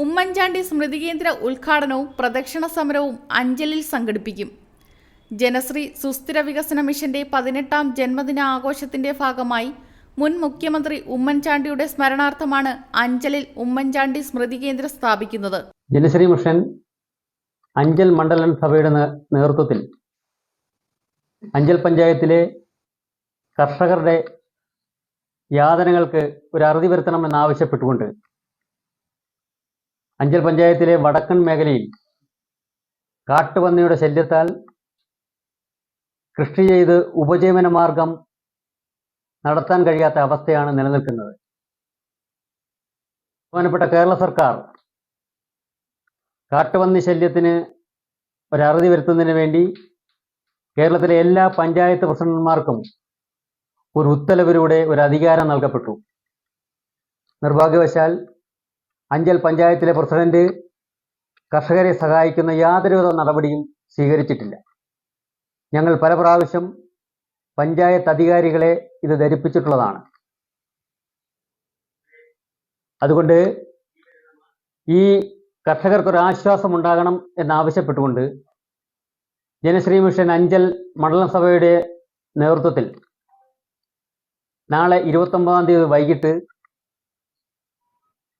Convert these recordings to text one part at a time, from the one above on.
ഉമ്മൻചാണ്ടി സ്മൃതി കേന്ദ്ര ഉദ്ഘാടനവും പ്രദക്ഷിണ സമരവും അഞ്ചലിൽ സംഘടിപ്പിക്കും. ജനശ്രീ സുസ്ഥിര വികസന മിഷന്റെ പതിനെട്ടാം ജന്മദിന ആഘോഷത്തിന്റെ ഭാഗമായി മുൻ മുഖ്യമന്ത്രി ഉമ്മൻചാണ്ടിയുടെ സ്മരണാർത്ഥമാണ് അഞ്ചലിൽ ഉമ്മൻചാണ്ടി സ്മൃതി കേന്ദ്രം സ്ഥാപിക്കുന്നത്. ജനശ്രീ മിഷൻ അഞ്ചൽ മണ്ഡലം സഭയുടെ നേതൃത്വത്തിൽ അഞ്ചൽ പഞ്ചായത്തിലെ കർഷകരുടെ യാതനകൾക്ക് ഒരു അറുതി വരുത്തണമെന്നാവശ്യപ്പെട്ടുകൊണ്ട് അഞ്ചൽ പഞ്ചായത്തിലെ വടക്കൻ മേഖലയിൽ കാട്ടുപന്നിയുടെ ശല്യത്താൽ കൃഷി ചെയ്ത് ഉപജീവന മാർഗം നടത്താൻ കഴിയാത്ത അവസ്ഥയാണ് നിലനിൽക്കുന്നത്. ബഹുമാനപ്പെട്ട കേരള സർക്കാർ കാട്ടുപന്നി ശല്യത്തിന് ഒരറുതി വരുത്തുന്നതിന് വേണ്ടി കേരളത്തിലെ എല്ലാ പഞ്ചായത്ത് പ്രസിഡന്റ്മാർക്കും ഒരു ഉത്തരവിലൂടെ ഒരു അധികാരം നൽകപ്പെട്ടു. നിർഭാഗ്യവശാൽ അഞ്ചൽ പഞ്ചായത്തിലെ പ്രസിഡന്റ് കർഷകരെ സഹായിക്കുന്ന യാതൊരുവിധ നടപടിയും സ്വീകരിച്ചിട്ടില്ല. ഞങ്ങൾ പല പ്രാവശ്യം പഞ്ചായത്ത് അധികാരികളെ ഇത് ധരിപ്പിച്ചിട്ടുള്ളതാണ്. അതുകൊണ്ട് ഈ കർഷകർക്കൊരാശ്വാസം ഉണ്ടാകണം എന്നാവശ്യപ്പെട്ടുകൊണ്ട് ജനശ്രീ മിഷൻ അഞ്ചൽ മണ്ഡലം സഭയുടെ നേതൃത്വത്തിൽ നാളെ ഇരുപത്തൊമ്പതാം തീയതി വൈകിട്ട്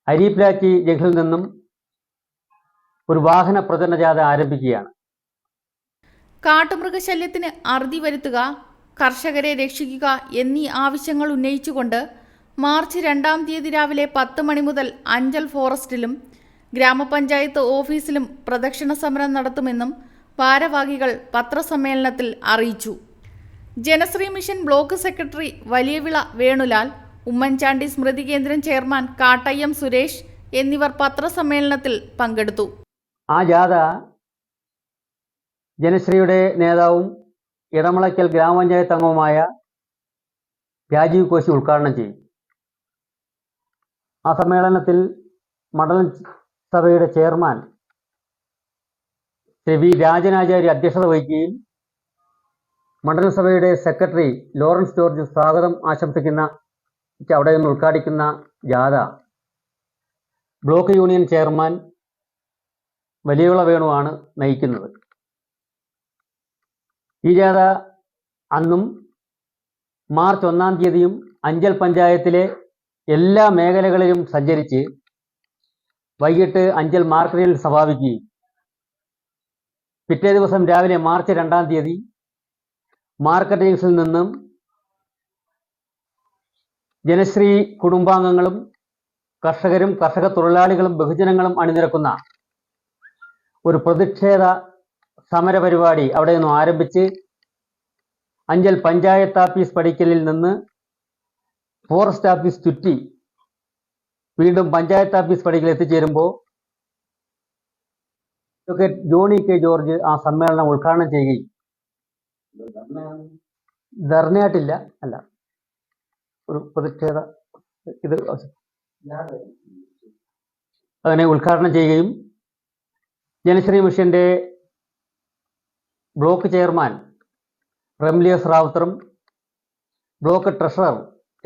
അരീപ്ലാറ്റി ജഹിൽ നിന്നും ഒരു വാഹന പ്രചരണ ജാഥ ആരംഭിക്കുകയാണ്. കാട്ടുമൃഗശല്യത്തിന് അറുതി വരുത്തുക കർഷകരെ രക്ഷിക്കുക എന്നീ ആവശ്യങ്ങൾ ഉന്നയിച്ചുകൊണ്ട് മാർച്ച് രണ്ടാം തീയതി രാവിലെ പത്ത് മണി മുതൽ അഞ്ചൽ ഫോറസ്റ്റിലും ഗ്രാമപഞ്ചായത്ത് ഓഫീസിലും പ്രദക്ഷിണ സമരം നടത്തുമെന്നും ഭാരവാഹികൾ പത്രസമ്മേളനത്തിൽ അറിയിച്ചു. Janasree mission block secretary Valiyavila Venulal Oommen Chandy സ്മൃതി കേന്ദ്രം ചെയർമാൻ കാട്ടയ്യം സുരേഷ് എന്നിവർ പത്രസമ്മേളനത്തിൽ പങ്കെടുത്തു. ആ ജാഥ ജനശ്രീയുടെ നേതാവും ഇടമളയ്ക്കൽ ഗ്രാമപഞ്ചായത്ത് അംഗവുമായ രാജീവ് കോശി ഉദ്ഘാടനം ചെയ്യും. ആ സമ്മേളനത്തിൽ മണ്ഡലം സഭയുടെ ചെയർമാൻ ശ്രീ വി രാജനാചാര്യ അധ്യക്ഷത വഹിക്കുകയും മണ്ഡലസഭയുടെ സെക്രട്ടറി ലോറൻസ് ജോർജ് സ്വാഗതം ആശംസിക്കുന്ന അവിടെ നിന്ന് ഉദ്ഘാടിക്കുന്ന ജാഥ. ബ്ലോക്ക് യൂണിയൻ ചെയർമാൻ വലിയുള്ള വേണുവാണ് നയിക്കുന്നത്. ഈ ജാഥ അന്നും മാർച്ച് ഒന്നാം തീയതിയും അഞ്ചൽ പഞ്ചായത്തിലെ എല്ലാ മേഖലകളിലും സഞ്ചരിച്ച് വൈകിട്ട് അഞ്ചൽ മാർക്കറ്റിൽ സമാപിക്കുകയും പിറ്റേ ദിവസം രാവിലെ മാർച്ച് രണ്ടാം തീയതി മാർക്കറ്റ് ജംഗ്ഷനിൽ നിന്നും ജനശ്രീ കുടുംബാംഗങ്ങളും കർഷകരും കർഷക തൊഴിലാളികളും ബഹുജനങ്ങളും അണിനിരക്കുന്ന ഒരു പ്രതിഷേധ സമര പരിപാടി അവിടെ നിന്നും ആരംഭിച്ച് അഞ്ചൽ പഞ്ചായത്ത് ഓഫീസ് പടിക്കലിൽ നിന്ന് ഫോറസ്റ്റ് ഓഫീസ് ചുറ്റി വീണ്ടും പഞ്ചായത്ത് ഓഫീസ് പടിക്കൽ എത്തിച്ചേരുമ്പോൾ അഡ്വക്കേറ്റ് ജോണി കെ ജോർജ് ആ സമ്മേളനം ഉദ്ഘാടനം ചെയ്യുകയും ധർണയായിട്ടില്ല അല്ല. ഒരു പ്രതിഷേധ ഇത് അതിനെ ഉദ്ഘാടനം ചെയ്യുകയും ജനശ്രീ മിഷന്റെ ബ്ലോക്ക് ചെയർമാൻ റംലിയസ് റാവുത്തറും ബ്ലോക്ക് ട്രഷറർ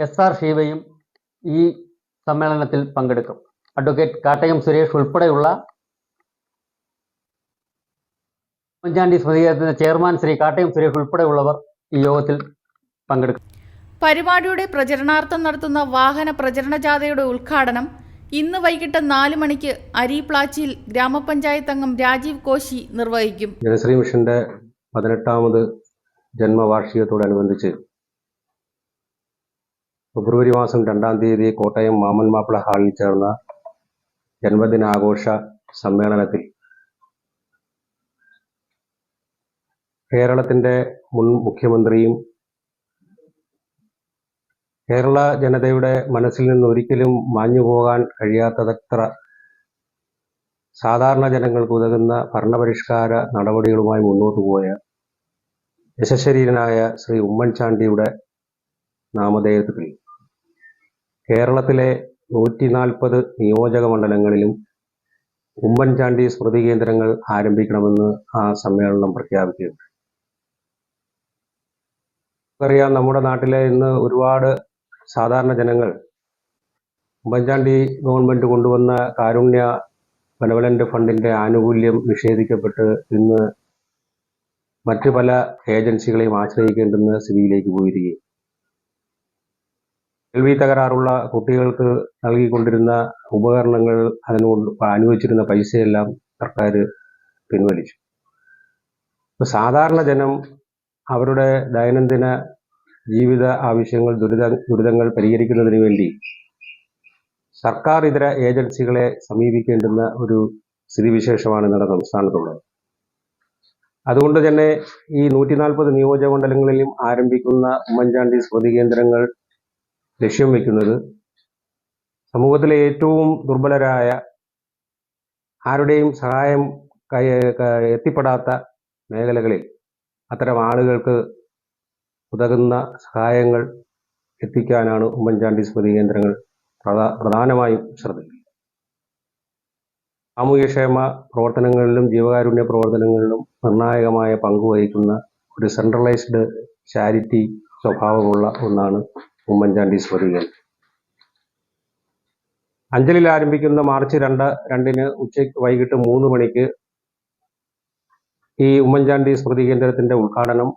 എസ് ആർ ഷീവയും ഈ സമ്മേളനത്തിൽ പങ്കെടുക്കും. അഡ്വക്കേറ്റ് കാട്ടയം സുരേഷ് ഉൾപ്പെടെയുള്ള ഉമ്മൻചാണ്ടി സ്മൃതികേന്ദ്രത്തിന്റെ ചെയർമാൻ ശ്രീ കാട്ടയം സുരേഷ് ഉൾപ്പെടെയുള്ളവർ ഈ യോഗത്തിൽ പങ്കെടുക്കും. പരിപാടിയുടെ പ്രചരണാർത്ഥം നടത്തുന്ന വാഹന പ്രചരണ ജാഥയുടെ ഉദ്ഘാടനം ഇന്ന് വൈകിട്ട് നാല് മണിക്ക് അരിപ്ലാച്ചിയിൽ ഗ്രാമപഞ്ചായത്ത് അംഗം രാജീവ് കോശി നിർവഹിക്കും. ജനശ്രീ മിഷന്റെ പതിനെട്ടാമത് ജന്മവാർഷികത്തോടനുബന്ധിച്ച് ഫെബ്രുവരി മാസം രണ്ടാം തീയതി കോട്ടയം മാമൻ മാപ്പിള ഹാളിൽ ചേർന്ന ജന്മദിനാഘോഷ സമ്മേളനത്തിൽ കേരളത്തിന്റെ മുൻ മുഖ്യമന്ത്രിയും കേരള ജനതയുടെ മനസ്സിൽ നിന്ന് ഒരിക്കലും മാഞ്ഞു പോകാൻ കഴിയാത്തതത്ര സാധാരണ ജനങ്ങൾക്ക് ഉതകുന്ന ഭരണപരിഷ്കാര നടപടികളുമായി മുന്നോട്ടു പോയ യശശരീരനായ ശ്രീ ഉമ്മൻചാണ്ടിയുടെ നാമധേയത്തിൽ കേരളത്തിലെ നൂറ്റി നാൽപ്പത് നിയോജക മണ്ഡലങ്ങളിലും ഉമ്മൻചാണ്ടി സ്മൃതി കേന്ദ്രങ്ങൾ ആരംഭിക്കണമെന്ന് ആ സമ്മേളനം പ്രഖ്യാപിക്കുകയുണ്ട് നമുക്കറിയാം നമ്മുടെ നാട്ടിലെ ഇന്ന് ഒരുപാട് സാധാരണ ജനങ്ങൾ ഉമ്മൻചാണ്ടി ഗവൺമെന്റ് കൊണ്ടുവന്ന കാരുണ്യ ബെനവലന്റ് ഫണ്ടിന്റെ ആനുകൂല്യം നിഷേധിക്കപ്പെട്ട് ഇന്ന് മറ്റു പല ഏജൻസികളെയും ആശ്രയിക്കേണ്ടുന്ന സ്ഥിതിയിലേക്ക് പോയിരിക്കുകയും കേൾവി തകരാറുള്ള കുട്ടികൾക്ക് നൽകിക്കൊണ്ടിരുന്ന ഉപകരണങ്ങൾ അതിനോട് അനുവദിച്ചിരുന്ന പൈസയെല്ലാം സർക്കാർ പിൻവലിച്ചു. സാധാരണ ജനം അവരുടെ ദൈനംദിന ജീവിത ആവശ്യങ്ങൾ ദുരിത ദുരിതങ്ങൾ പരിഹരിക്കുന്നതിന് വേണ്ടി സർക്കാർ ഇതര ഏജൻസികളെ സമീപിക്കേണ്ടുന്ന ഒരു സ്ഥിതിവിശേഷമാണ് നമ്മുടെ സംസ്ഥാനത്തുള്ളത്. അതുകൊണ്ട് തന്നെ ഈ നൂറ്റി നാൽപ്പത് നിയോജകമണ്ഡലങ്ങളിലും ആരംഭിക്കുന്ന ഉമ്മൻചാണ്ടി സ്മൃതി കേന്ദ്രങ്ങൾ ലക്ഷ്യം വെക്കുന്നത് സമൂഹത്തിലെ ഏറ്റവും ദുർബലരായ ആരുടെയും സഹായം എത്തിപ്പെടാത്ത മേഖലകളിൽ അത്തരം ആളുകൾക്ക് ഉതകുന്ന സഹായങ്ങൾ എത്തിക്കാനാണ് ഉമ്മൻചാണ്ടി സ്മൃതി കേന്ദ്രങ്ങൾ പ്രധാ പ്രധാനമായും ശ്രദ്ധിക്കുന്നത് സാമൂഹ്യക്ഷേമ പ്രവർത്തനങ്ങളിലും ജീവകാരുണ്യ പ്രവർത്തനങ്ങളിലും നിർണായകമായ പങ്കുവഹിക്കുന്ന ഒരു സെൻട്രലൈസ്ഡ് ചാരിറ്റി സ്വഭാവമുള്ള ഒന്നാണ് ഉമ്മൻചാണ്ടി സ്മൃതി കേന്ദ്രം. അഞ്ചലിൽ ആരംഭിക്കുന്ന മാർച്ച് രണ്ട് രണ്ടിന് ഉച്ചയ്ക്ക് വൈകിട്ട് മൂന്ന് മണിക്ക് ഈ ഉമ്മൻചാണ്ടി സ്മൃതി കേന്ദ്രത്തിന്റെ ഉദ്ഘാടനം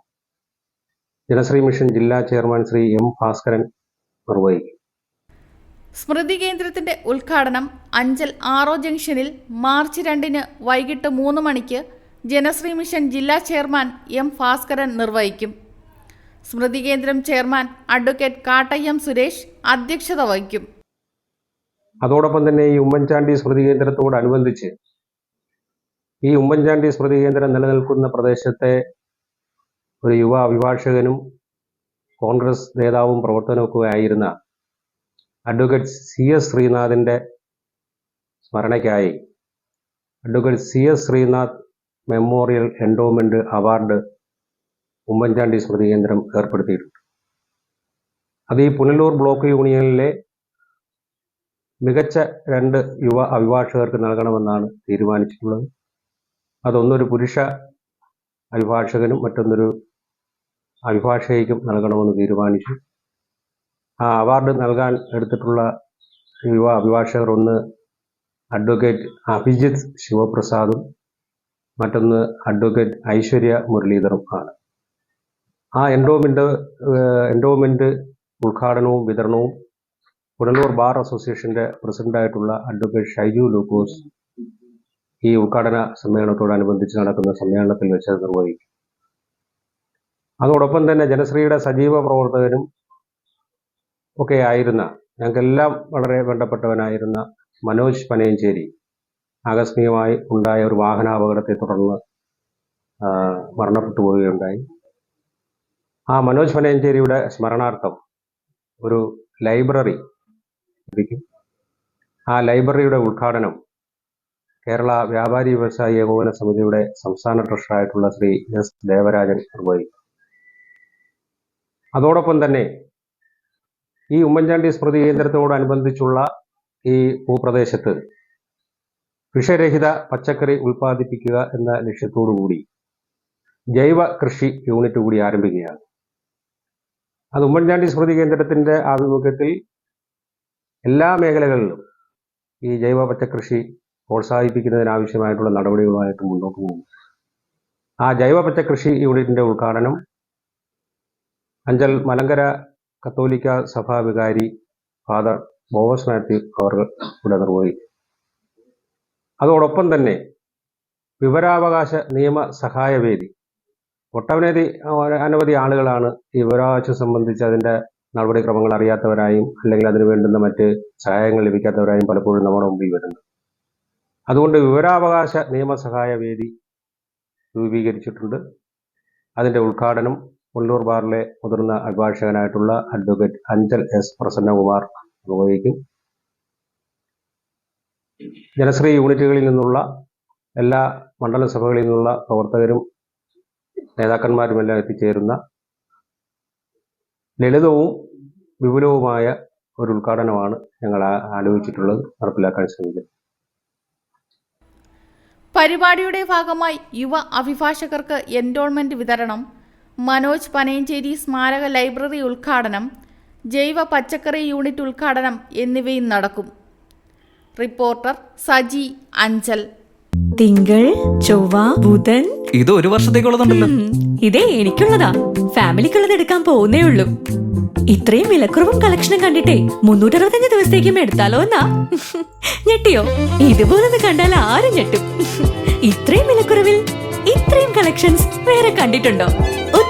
ജനശ്രീ മിഷൻ ജില്ലാ ചെയർമാൻ ശ്രീ എം ഭാസ്കരൻ നിർവഹിക്കും. സ്മൃതി കേന്ദ്രത്തിന്റെ ഉദ്ഘാടനം അഞ്ചൽ ആറോ ജംഗ്ഷനിൽ മാർച്ച് രണ്ടിന് വൈകിട്ട് മൂന്ന് മണിക്ക് ജനശ്രീ മിഷൻ ജില്ലാ ചെയർമാൻ എം ഭാസ്കരൻ നിർവഹിക്കും. സ്മൃതി കേന്ദ്രം ചെയർമാൻ അഡ്വക്കേറ്റ് കാട്ടയ്യം സുരേഷ് അധ്യക്ഷത വഹിക്കും. അതോടൊപ്പം തന്നെ ഈ ഉമ്മൻചാണ്ടി സ്മൃതി കേന്ദ്രത്തോടനുബന്ധിച്ച് ഈ ഉമ്മൻചാണ്ടി സ്മൃതി കേന്ദ്രം നിലനിൽക്കുന്ന പ്രദേശത്തെ ഒരു യുവ അഭിഭാഷകനും കോൺഗ്രസ് നേതാവും പ്രവർത്തനവുമൊക്കെയായിരുന്ന അഡ്വക്കേറ്റ് സി എസ് ശ്രീനാഥിന്റെ സ്മരണയ്ക്കായി advocate C S Sreenath memorial endowment award Oommen Chandy സ്മൃതി കേന്ദ്രം ഏർപ്പെടുത്തിയിട്ടുണ്ട്. അത് ഈ പുനലൂർ ബ്ലോക്ക് യൂണിയനിലെ മികച്ച രണ്ട് യുവ അഭിഭാഷകർക്ക് നൽകണമെന്നാണ് തീരുമാനിച്ചിട്ടുള്ളത്. അതൊന്നൊരു പുരുഷ അഭിഭാഷകനും മറ്റൊന്നൊരു അഭിഭാഷകയ്ക്കും നൽകണമെന്ന് തീരുമാനിച്ചു. ആ അവാർഡ് നൽകാൻ എടുത്തിട്ടുള്ള യുവ അഭിഭാഷകർ ഒന്ന് അഡ്വക്കേറ്റ് അഭിജിത്ത് ശിവപ്രസാദും മറ്റൊന്ന് അഡ്വക്കേറ്റ് ഐശ്വര്യ മുരളീധറും ആണ്. ആ എൻഡോമെന്റ് എൻഡോമെന്റ് ഉദ്ഘാടനവും വിതരണവും പുനലൂർ ബാർ അസോസിയേഷന്റെ പ്രസിഡന്റായിട്ടുള്ള അഡ്വക്കേറ്റ് ഷൈജു ലൂക്കോസ് ഈ ഉദ്ഘാടന സമ്മേളനത്തോടനുബന്ധിച്ച് നടക്കുന്ന സമ്മേളനത്തിൽ വെച്ച് നിർവഹിക്കും. അതോടൊപ്പം തന്നെ ജനശ്രീയുടെ സജീവ പ്രവർത്തകനും ഒക്കെ ആയിരുന്ന ഞങ്ങൾക്കെല്ലാം വളരെ വേണ്ടപ്പെട്ടവനായിരുന്ന മനോജ് പനയഞ്ചേരി ആകസ്മികമായി ഉണ്ടായ ഒരു വാഹനാപകടത്തെ തുടർന്ന് മരണപ്പെട്ടു പോവുകയുണ്ടായി. ആ മനോജ് പനയഞ്ചേരിയുടെ സ്മരണാർത്ഥം ഒരു ലൈബ്രറി ആ ലൈബ്രറിയുടെ ഉദ്ഘാടനം കേരള വ്യാപാരി വ്യവസായി ഏകോപന സമിതിയുടെ സംസ്ഥാന ട്രഷറായിട്ടുള്ള ശ്രീ എസ് ദേവരാജൻ നിർവഹിക്കും. അതോടൊപ്പം തന്നെ ഈ ഉമ്മൻചാണ്ടി സ്മൃതി കേന്ദ്രത്തോടനുബന്ധിച്ചുള്ള ഈ ഭൂപ്രദേശത്ത് വിഷരഹിത പച്ചക്കറി ഉൽപ്പാദിപ്പിക്കുക എന്ന ലക്ഷ്യത്തോടു കൂടി ജൈവ കൃഷി യൂണിറ്റ് കൂടി ആരംഭിക്കുകയാണ്. അത് ഉമ്മൻചാണ്ടി സ്മൃതി കേന്ദ്രത്തിന്റെ ആഭിമുഖ്യത്തിൽ എല്ലാ മേഖലകളിലും ഈ ജൈവ പച്ചക്കൃഷി പ്രോത്സാഹിപ്പിക്കുന്നതിനാവശ്യമായിട്ടുള്ള നടപടികളുമായിട്ട് മുന്നോട്ട് പോകും ആ ജൈവ പച്ചക്കൃഷി യൂണിറ്റിന്റെ ഉദ്ഘാടനം അഞ്ചൽ മലങ്കര കത്തോലിക്ക സഭാ വികാരി ഫാദർ ബോവസ് മാത്യു അവർ ഇവിടെ നിർവഹിക്കും അതോടൊപ്പം തന്നെ വിവരാവകാശ നിയമ സഹായവേദി ഒട്ടനവധി അനവധി ആളുകളാണ് ഈ വിവരാവകാശം സംബന്ധിച്ച് അതിന്റെ നടപടിക്രമങ്ങൾ അറിയാത്തവരായും അല്ലെങ്കിൽ അതിന് വേണ്ടുന്ന മറ്റ് സഹായങ്ങൾ ലഭിക്കാത്തവരായും പലപ്പോഴും നമ്മുടെ മുമ്പിൽ വരുന്നത് അതുകൊണ്ട് വിവരാവകാശ നിയമസഹായ വേദി രൂപീകരിച്ചിട്ടുണ്ട്. അതിന്റെ ഉദ്ഘാടനം കൊല്ലൂർ ബാറിലെ മുതിർന്ന അഭിഭാഷകനായിട്ടുള്ള അഡ്വക്കേറ്റ് അഞ്ചൽ എസ് പ്രസന്നകുമാർ നിർവഹിക്കും ജനശ്രീ യൂണിറ്റുകളിൽ നിന്നുള്ള എല്ലാ മണ്ഡലസഭകളിൽ നിന്നുള്ള പ്രവർത്തകരും നേതാക്കന്മാരുമെല്ലാം എത്തിച്ചേരുന്ന ലളിതവും വിപുലവുമായ ഒരു ഉദ്ഘാടനമാണ് ഞങ്ങൾ ആലോചിച്ചിട്ടുള്ളത്. നടപ്പിലാക്കാൻ ശ്രമിക്കുന്നത് പരിപാടിയുടെ ഭാഗമായി യുവ അഭിഭാഷകർക്ക് എൻറോൾമെന്റ് വിതരണം മനോജ് പനയഞ്ചേരി സ്മാരക ലൈബ്രറി ഉദ്ഘാടനം ജൈവ പച്ചക്കറി യൂണിറ്റ് ഉദ്ഘാടനം എന്നിവയും നടക്കും. റിപ്പോർട്ടർ സജി അഞ്ചൽ. തിങ്കൾ ചൊവ്വ ബുധൻ. ഇത് ഒരു വർഷത്തേക്കുള്ളതുണ്ടല്ലോ. ഇതേ എനിക്കുള്ളതാ. ഫാമിലിക്കുള്ളത് എടുക്കാൻ പോകുന്നേ ഉള്ളൂ. ഇത്രയും വിലക്കുറവും കളക്ഷനും കണ്ടിട്ടേ മുന്നൂറ്ററുപത്തഞ്ച് ദിവസത്തേക്കും എടുത്താലോ എന്നാ? ഞെട്ടിയോ? ഇതുപോലൊന്ന് കണ്ടാൽ ആരും ഞെട്ടും. ഇത്രയും വിലക്കുറവിൽ ഇത്രയും കളക്ഷൻസ് വേറെ കണ്ടിട്ടുണ്ടോ?